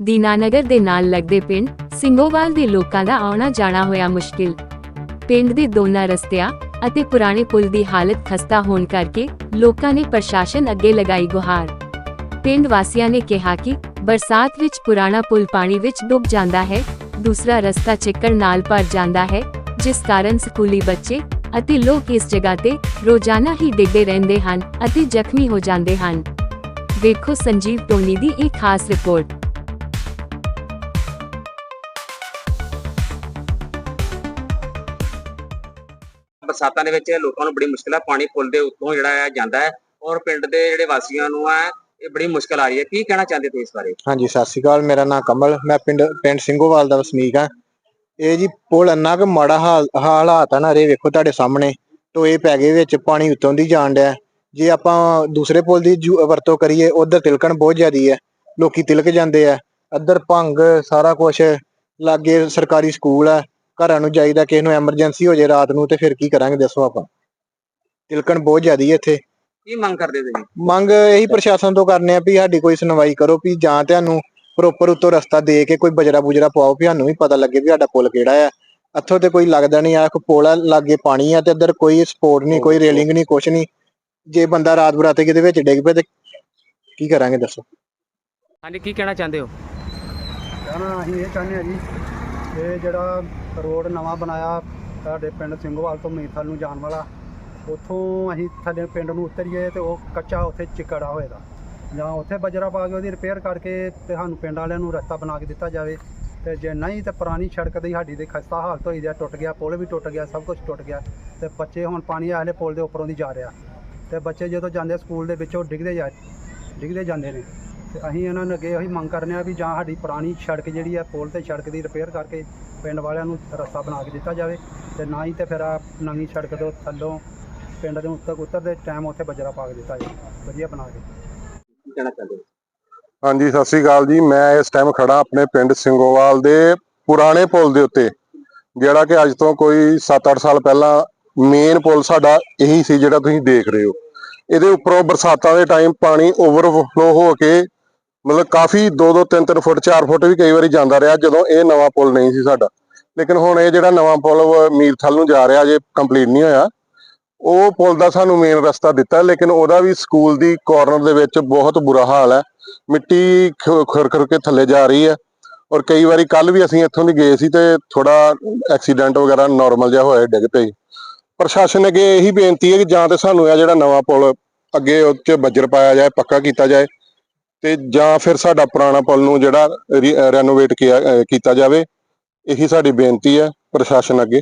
ਦੀਨਾਨਗਰ ਦੇ ਨਾਲ ਲੱਗਦੇ ਪਿੰਡ ਸਿੰਘੋਵਾਲ ਦੇ ਲੋਕਾਂ ਦਾ ਆਉਣਾ ਜਾਣਾ ਹੋਇਆ ਮੁਸ਼ਕਿਲ। ਪਿੰਡ ਦੇ ਦੋਨਾਂ ਰਸਤਿਆਂ ਅਤੇ ਪੁਰਾਣੇ ਪੁਲ ਦੀ ਹਾਲਤ ਖਸਤਾ ਹੋਣ ਕਰਕੇ ਲੋਕਾਂ ਨੇ ਪ੍ਰਸ਼ਾਸਨ ਅੱਗੇ ਲਗਾਈ ਗੁਹਾਰ। ਪਿੰਡ ਵਾਸੀਆਂ ਨੇ ਕਿਹਾ ਕਿ ਬਰਸਾਤ ਵਿੱਚ ਪੁਰਾਣਾ ਪੁਲ ਪਾਣੀ ਵਿੱਚ ਡੁੱਬ ਜਾਂਦਾ ਹੈ, ਦੂਸਰਾ ਰਸਤਾ ਚਿੱਕੜ ਨਾਲ ਭਰ ਜਾਂਦਾ ਹੈ, ਜਿਸ ਕਾਰਨ ਸਕੂਲੀ ਬੱਚੇ ਅਤੇ ਲੋਕ ਇਸ ਜਗ੍ਹਾ ਤੇ ਰੋਜ਼ਾਨਾ ਹੀ ਡਿੱਗਦੇ ਰਹਿੰਦੇ ਹਨ ਅਤੇ ਜ਼ਖਮੀ ਹੋ ਜਾਂਦੇ ਹਨ। ਵੇਖੋ ਸੰਜੀਵ ਟੋਨੀ ਦੀ ਇੱਕ ਖਾਸ ਰਿਪੋਰਟ। ਬਰਸਾਤਾਂ ਦੇ ਵਿੱਚ ਲੋਕਾਂ ਨੂੰ ਬੜੀ ਮੁਸ਼ਕਲ ਹੈ ਪਾਣੀ ਪੁਲ ਦੇ ਉੱਤੋਂ ਜਿਹੜਾ ਹੈ ਜਾਂਦਾ ਹੈ ਔਰ ਪਿੰਡ ਦੇ ਜਿਹੜੇ ਵਾਸੀਆਂ ਨੂੰ ਹੈ ਇਹ ਬੜੀ ਮੁਸ਼ਕਲ ਆ ਰਹੀ ਹੈ। ਕੀ ਕਹਿਣਾ ਚਾਹੁੰਦੇ ਤੁਸੀਂ ਇਸ ਬਾਰੇ? ਹਾਂਜੀ, ਸਤਿ ਸ਼੍ਰੀ ਅਕਾਲ, ਮੇਰਾ ਨਾਮ ਕਮਲ, ਮੈਂ ਪਿੰਡ ਪਿੰਡ ਸਿੰਘੋਵਾਲ ਦਾ ਵਸਨੀਕ ਹਾਂ। ਇਹ ਜੀ ਪੁਲ ਇੰਨਾ ਕੁ ਮਾੜਾ ਹਾਲ, ਹਾਲਾਤ ਆ ਨਾ ਰੇ, ਵੇਖੋ ਤੁਹਾਡੇ ਸਾਹਮਣੇ ਟੋਏ ਪੈ ਗਏ ਵਿੱਚ ਪਾਣੀ ਉੱਤੋਂ ਦੀ ਜਾਣ ਡਿਆ। ਜੇ ਆਪਾਂ ਦੂਸਰੇ ਪੁਲ ਦੀ ਵਰਤੋਂ ਕਰੀਏ, ਉਧਰ ਤਿਲਕਣ ਬਹੁਤ ਜ਼ਿਆਦੀ ਹੈ, ਲੋਕੀ ਤਿਲਕ ਜਾਂਦੇ ਆ। ਇੱਧਰ ਭੰਗ, ਸਾਰਾ ਕੁਝ ਲਾਗੇ ਸਰਕਾਰੀ ਸਕੂਲ ਆ ਘਰਾਂ ਨੂੰ ਜਾਈਦਾ ਕਿਸੇ ਨੂੰ ਐਮਰਜੈਂਸੀ ਹੋ ਜੇ ਰਾਤ ਨੂੰ ਤੇ ਫਿਰ ਕੀ ਕਰਾਂਗੇ ਦੱਸੋ ਆਪਾਂ? ਤਿਲਕਣ ਬਹੁਤ ਜ਼ਿਆਦੀ ਹੈ ਇੱਥੇ। ਕੀ ਮੰਗ ਕਰਦੇ ਤੁਸੀਂ? ਮੰਗ ਇਹੀ ਪ੍ਰਸ਼ਾਸਨ ਤੋਂ ਕਰਨੇ ਆ ਵੀ ਸਾਡੀ ਕੋਈ ਸੁਣਵਾਈ ਕਰੋ ਵੀ ਜਾਂ ਤੁਹਾਨੂੰ ਪ੍ਰੋਪਰ ਉੱਤੋਂ ਰਸਤਾ ਦੇ ਕੇ ਕੋਈ ਬਜਰਾ ਬੁਜਰਾ ਪਵਾਓ ਵੀ ਸਾਨੂੰ ਵੀ ਪਤਾ ਲੱਗੇ ਵੀ ਸਾਡਾ ਪੁਲ ਕਿਹੜਾ ਆ। ਇੱਥੋਂ ਤੇ ਕੋਈ ਲੱਗਦਾ ਨਹੀਂ ਆ ਕੋਈ ਪੁਲ ਆ ਲਾਗੇ ਪਾਣੀ ਆ ਤੇ ਇੱਧਰ ਕੋਈ ਸਪੋਰਟ ਨਹੀਂ ਕੋਈ ਰੇਲਿੰਗ ਨਹੀਂ ਕੁਛ ਨਹੀਂ। ਜੇ ਬੰਦਾ ਰਾਤ ਬਰਾਤੇ ਕਿਤੇ ਵਿੱਚ ਡਿੱਗ ਪਏ ਤੇ ਕੀ ਕਰਾਂਗੇ ਦੱਸੋ? ਹਾਂਜੀ ਕੀ ਕਹਿਣਾ ਚਾਹੁੰਦੇ ਹੋ? ਕਹਿਣਾ ਅਸੀਂ ਇਹ ਚਾਹੁੰਦੇ ਹਾਂ ਜੀ ਇਹ ਜਿਹੜਾ ਰੋਡ ਨਵਾਂ ਬਣਾਇਆ ਸਾਡੇ ਪਿੰਡ ਸਿੰਘੋਵਾਲ ਤੋਂ ਮੀਰਥਲ ਨੂੰ ਜਾਣ ਵਾਲਾ, ਉੱਥੋਂ ਅਸੀਂ ਥੱਲੇ ਪਿੰਡ ਨੂੰ ਉਤਰੀਏ ਤੇ ਉਹ ਕੱਚਾ ਉੱਥੇ ਚਿੱਕੜਾ ਹੋਏਗਾ। ਜਾਂ ਉੱਥੇ ਬਜਰਾ ਪਾ ਕੇ ਉਹਦੀ ਰਿਪੇਅਰ ਕਰਕੇ ਤੇ ਸਾਨੂੰ ਪਿੰਡ ਵਾਲਿਆਂ ਨੂੰ ਰਸਤਾ ਬਣਾ ਕੇ ਦਿੱਤਾ ਜਾਵੇ। ਤੇ ਜੇ ਨਹੀਂ ਤੇ ਪੁਰਾਣੀ ਸੜਕ ਦੀ ਸਾਡੀ ਦੇ ਖਸਤਾ ਹਾਲਤ ਹੋਈ ਦੀ ਟੁੱਟ ਗਿਆ, ਪੁਲ ਵੀ ਟੁੱਟ ਗਿਆ, ਸਭ ਕੁਝ ਟੁੱਟ ਗਿਆ। ਤੇ ਬੱਚੇ ਹੁਣ ਪਾਣੀ ਆਲੇ ਪੁਲ ਦੇ ਉੱਪਰੋਂ ਦੀ ਜਾ ਰਿਹਾ। ਤੇ ਬੱਚੇ ਜਦੋਂ ਜਾਂਦੇ ਸਕੂਲ ਦੇ ਵਿੱਚੋਂ ਡਿੱਗਦੇ ਜਾ, ਡਿੱਗਦੇ ਜਾਂਦੇ ਨੇ। ਤੇ ਅਸੀਂ ਇਹਨਾਂ ਨੂੰ ਅੱਗੇ ਇਹੀ ਮੰਗ ਕਰਨੇ ਆ ਵੀ ਜਾਂ ਸਾਡੀ ਪੁਰਾਣੀ ਸੜਕ ਜਿਹੜੀ ਆ ਪੁਲ ਤੇ ਸੜਕ ਦੀ ਰਿਪੇਅਰ ਕਰਕੇ ਪਿੰਡ ਵਾਲਿਆਂ ਨੂੰ ਰਸਤਾ ਬਣਾ ਕੇ ਦਿੱਤਾ ਜਾਵੇ ਤੇ ਨਾ ਹੀ ਤੇ ਫਿਰ ਆ ਨਵੀਂ ਸੜਕ ਤੋਂ ਥੱਲੋਂ ਪਿੰਡ ਦੇ ਉੱਤਰ ਉਤਰਦੇ ਟਾਈਮ ਉੱਥੇ ਬਜਰਾ ਪਾ ਕੇ ਦਿੱਤਾ ਜਾਵੇ। ਵਧੀਆ ਬਣਾ ਕੇ। ਕਹਿਣਾ ਚਾਹੁੰਦੇ ਹਾਂਜੀ ਸਤਿ ਸ੍ਰੀ ਅਕਾਲ ਜੀ। ਮੈਂ ਇਸ ਟਾਈਮ ਖੜਾ ਆਪਣੇ ਪਿੰਡ ਸਿੰਘੋਵਾਲ ਦੇ ਪੁਰਾਣੇ ਪੁਲ ਦੇ ਉੱਤੇ ਜਿਹੜਾ ਕਿ ਅੱਜ ਤੋਂ ਕੋਈ 7-8 ਸਾਲ ਪਹਿਲਾਂ ਮੇਨ ਪੁਲ ਸਾਡਾ ਇਹੀ ਸੀ ਜਿਹੜਾ ਤੁਸੀਂ ਦੇਖ ਰਹੇ ਹੋ। ਇਹਦੇ ਉੱਪਰੋਂ ਬਰਸਾਤਾਂ ਦੇ ਟਾਈਮ ਪਾਣੀ ਓਵਰਫਲੋ ਹੋ ਕੇ ਮਤਲਬ ਕਾਫੀ 2-2 3-3 ਫੁੱਟ 4 ਫੁੱਟ ਵੀ ਕਈ ਵਾਰੀ ਜਾਂਦਾ ਰਿਹਾ ਜਦੋਂ ਇਹ ਨਵਾਂ ਪੁਲ ਨਹੀਂ ਸੀ ਸਾਡਾ। ਲੇਕਿਨ ਹੁਣ ਇਹ ਜਿਹੜਾ ਨਵਾਂ ਪੁਲ ਮੀਰਥਲ ਨੂੰ ਜਾ ਰਿਹਾ ਜੇ ਕੰਪਲੀਟ ਨਹੀਂ ਹੋਇਆ। ਉਹ ਪੁਲ ਦਾ ਸਾਨੂੰ ਮੇਨ ਰਸਤਾ ਦਿੱਤਾ, ਲੇਕਿਨ ਉਹਦਾ ਵੀ ਸਕੂਲ ਦੀ ਕਾਰਨਰ ਦੇ ਵਿੱਚ ਬਹੁਤ ਬੁਰਾ ਹਾਲ ਹੈ। ਮਿੱਟੀ ਖ- ਖੁਰ ਖੁਰ ਕੇ ਥੱਲੇ ਜਾ ਰਹੀ ਹੈ। ਔਰ ਕਈ ਵਾਰੀ ਕੱਲ ਵੀ ਅਸੀਂ ਇੱਥੋਂ ਦੀ ਗਏ ਸੀ ਤੇ ਥੋੜਾ ਐਕਸੀਡੈਂਟ ਵਗੈਰਾ ਨਾਰਮਲ ਜਿਹਾ ਹੋਇਆ, ਡਿੱਗ ਪਈ। ਪ੍ਰਸ਼ਾਸਨ ਅੱਗੇ ਇਹੀ ਬੇਨਤੀ ਹੈ ਕਿ ਜਾਂ ਤੇ ਸਾਨੂੰ ਇਹ ਜਿਹੜਾ ਨਵਾਂ ਪੁਲ ਅੱਗੇ ਉਹ 'ਚ ਬੱਜਰ ਪਾਇਆ ਜਾਏ, ਪੱਕਾ ਕੀਤਾ ਜਾਏ। ਤੇ ਜਾਂ ਫਿਰ ਸਾਡਾ ਪੁਰਾਣਾ ਪੁਲ ਨੂੰ ਜਿਹੜਾ ਰੈਨੋਵੇਟ ਕੀਤਾ ਜਾਵੇ, ਇਹੀ ਸਾਡੀ ਬੇਨਤੀ ਹੈ ਪ੍ਰਸ਼ਾਸਨ ਅੱਗੇ।